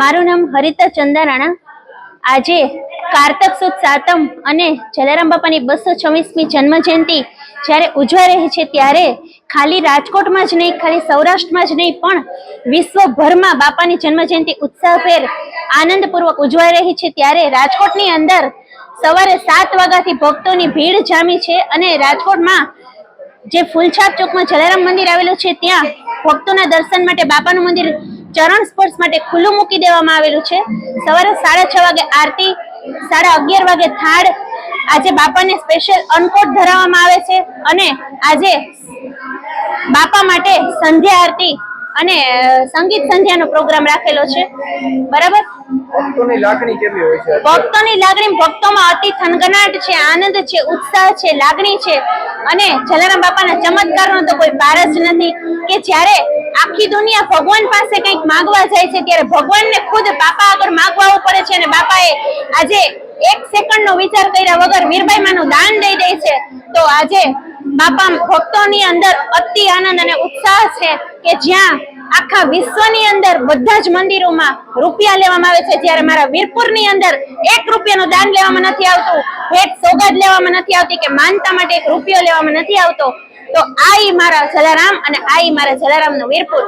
મારું નામ હરિતા ચંદારાણા. આજે કારતક સુદ સાતમ અને જલારામ બાપાની બસો છવ્વીસમી જન્મ જયંતિ જ્યારે ઉજવાઈ રહી છે ત્યારે ખાલી રાજકોટમાં જ નહીં, ખાલી સૌરાષ્ટ્રમાં જ નહીં, પણ વિશ્વભરમાં બાપાની જન્મ જયંતિ ઉત્સાહભેર આનંદપૂર્વક ઉજવાઈ રહી છે. ત્યારે રાજકોટની અંદર સવારે સાત વાગ્યાથી ભક્તોની ભીડ જામી છે અને રાજકોટમાં જે ફૂલછાપ ચોકમાં જલારામ મંદિર આવેલું છે, ત્યાં ભક્તોના દર્શન માટે બાપાનું મંદિર ચરણ સ્પર્શ માટે ખુલ્લું મૂકી દેવામાં આવેલું છે. સવારે સાડા છ વાગે આરતી સાડા અગિયાર વાગે થાળ આજે બાપાને સ્પેશિયલ અન્નકોટ ધરાવવામાં આવે છે અને આજે બાપા માટે સંધ્યા આરતી અને સંગીત સંધ્યાનો પ્રોગ્રામ રાખેલો છે. બરાબર? ભક્તોની લાગણી કેવી હોય છે? ભક્તોની લાગણી ભક્તોમાં અતિ થનગનાટ છે આનંદ છે ઉત્સાહ છે લાગણી છે અને જલારામ બાપાના ચમત્કારનો તો કોઈ પાર જ નથી કે જ્યારે આખી દુનિયા ભગવાન પાસે કંઈક માંગવા જાય છે, ત્યારે ભગવાનને ખુદ બાપા આગળ માંગવા પડે છે અને બાપાએ આજે એક સેકન્ડનો વિચાર કર્યા વગર વીરબાઈ માનું દાન દઈ દે છે. તો આજે બાપા ભક્તોની અંદર અતિ આનંદ અને ઉત્સાહ છે કે જ્યાં આખા વિશ્વની અંદર બધા જ મંદિરોમાં રૂપિયા લેવામાં આવે છે. જ્યારે મારા વીરપુરની અંદર એક રૂપિયાનું દાન લેવામાં નથી આવતું, ભેટ સોગાદ લેવામાં નથી આવતી કે માનતા માટે એક રૂપિયો લેવામાં નથી આવતો. તો આ મારા જલારામ અને આ મારા નું વીરપુર.